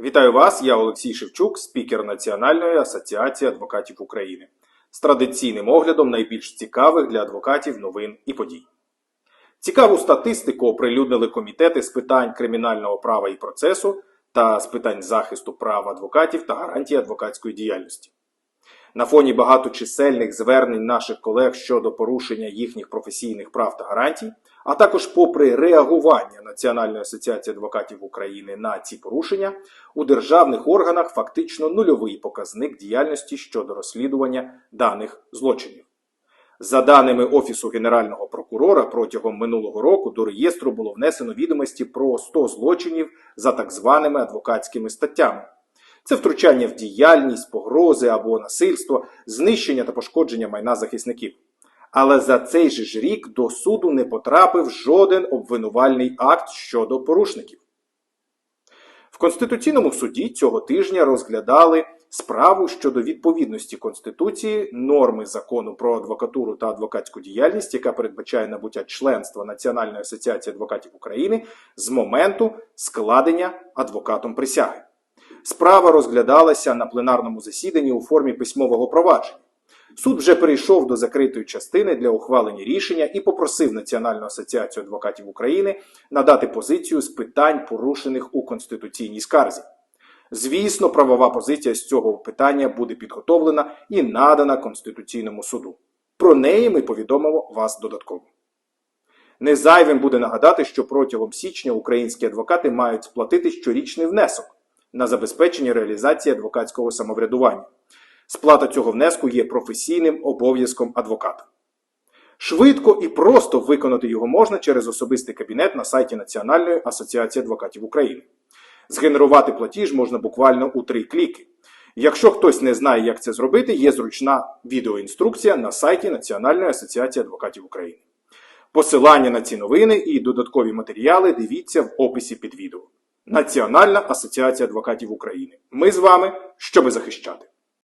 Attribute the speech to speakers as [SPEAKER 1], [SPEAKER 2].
[SPEAKER 1] Вітаю вас, я Олексій Шевчук, спікер Національної асоціації адвокатів України з традиційним оглядом найбільш цікавих для адвокатів новин і подій. Цікаву статистику оприлюднили комітети з питань кримінального права і процесу та з питань захисту прав адвокатів та гарантії адвокатської діяльності. На фоні багаточисельних звернень наших колег щодо порушення їхніх професійних прав та гарантій, а також попри реагування Національної асоціації адвокатів України на ці порушення, у державних органах фактично нульовий показник діяльності щодо розслідування даних злочинів. За даними Офісу Генерального прокурора, протягом минулого року до реєстру було внесено відомості про 100 злочинів за так званими адвокатськими статтями. Це втручання в діяльність, погрози або насильство, знищення та пошкодження майна захисників. Але за цей же ж рік до суду не потрапив жоден обвинувальний акт щодо порушників. В Конституційному суді цього тижня розглядали справу щодо відповідності Конституції норми закону про адвокатуру та адвокатську діяльність, яка передбачає набуття членства Національної асоціації адвокатів України з моменту складення адвокатом присяги. Справа розглядалася на пленарному засіданні у формі письмового провадження. Суд вже перейшов до закритої частини для ухвалення рішення і попросив Національну асоціацію адвокатів України надати позицію з питань, порушених у конституційній скарзі. Звісно, правова позиція з цього питання буде підготовлена і надана Конституційному суду. Про неї ми повідомимо вас додатково. Незайвим буде нагадати, що протягом січня українські адвокати мають сплатити щорічний внесок на забезпечення реалізації адвокатського самоврядування. Сплата цього внеску є професійним обов'язком адвоката. Швидко і просто виконати його можна через особистий кабінет на сайті Національної асоціації адвокатів України. Згенерувати платіж можна буквально у три кліки. Якщо хтось не знає, як це зробити, є зручна відеоінструкція на сайті Національної асоціації адвокатів України. Посилання на ці новини і додаткові матеріали дивіться в описі під відео. Національна асоціація адвокатів України. Ми з вами, щоби захищати.